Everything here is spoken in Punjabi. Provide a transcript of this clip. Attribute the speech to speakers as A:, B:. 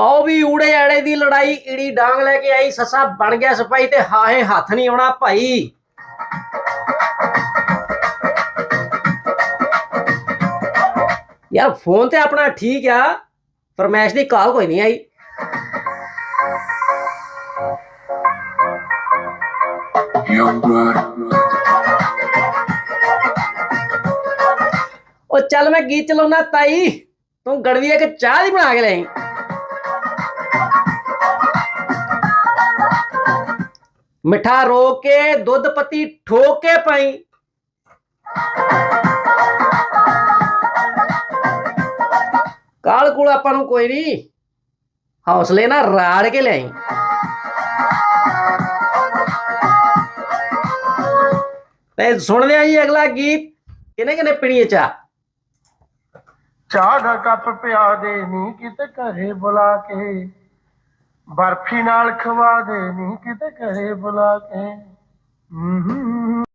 A: ਲਓ ਵੀ ਊੜੇ ਆੜੇ ਦੀ ਲੜਾਈ ਈੜੀ ਡਾਂਗ ਲੈ ਕੇ ਆਈ ਸੱਸਾ ਬਣ ਗਿਆ ਸਿਪਾਹੀ ਤੇ ਹਾਹੇ ਹੱਥ ਨਹੀਂ ਆਉਣਾ ਭਾਈ। ਯਾਰ ਫੋਨ ਤੇ ਆਪਣਾ ਠੀਕ ਆ ਫਰਮੈਸ਼ ਦੀ ਕਾਲ ਕੋਈ ਨਹੀਂ ਆਈ. ਉਹ ਚੱਲ ਮੈਂ ਗੀਤ ਚਲਾਉਣਾ ਤਾਈ ਤੂੰ ਗੜਵੀ ਇੱਕ ਚਾਹ ਦੀ ਬਣਾ ਕੇ ਲੈ ਆਈ। ਮਿੱਠਾ ਰੋ ਕੇ ਦੁੱਧ ਪੱਤੀ ਠੋਕ ਕੇ ਪਾਈ। ਕਾਲ ਕੋਲ ਆਪਾਂ ਨੂੰ ਕੋਈ ਨਹੀਂ ਹੌਸਲੇ ਨਾਲ ਰਾੜ ਕੇ ਲਿਆਈ। ਤੇ ਸੁਣਦੇ ਆ ਜੀ ਅਗਲਾ ਗੀਤ, ਕਿਨੇ ਕਿਨੇ ਪੀਣੀ ਹੈ ਚਾਹ?
B: ਚਾਹ ਦਾ ਕੱਪ ਪਿਆ ਦੇ, ਨੀ ਕਿਤੇ ਘਰੇ ਬੁਲਾ ਕੇ। ਬਰਫੀ ਨਾਲ ਖਵਾ ਦੇ ਨੀ ਕਿਤੇ ਘਰੇ ਬੁਲਾ ਕੇ। ਹਮ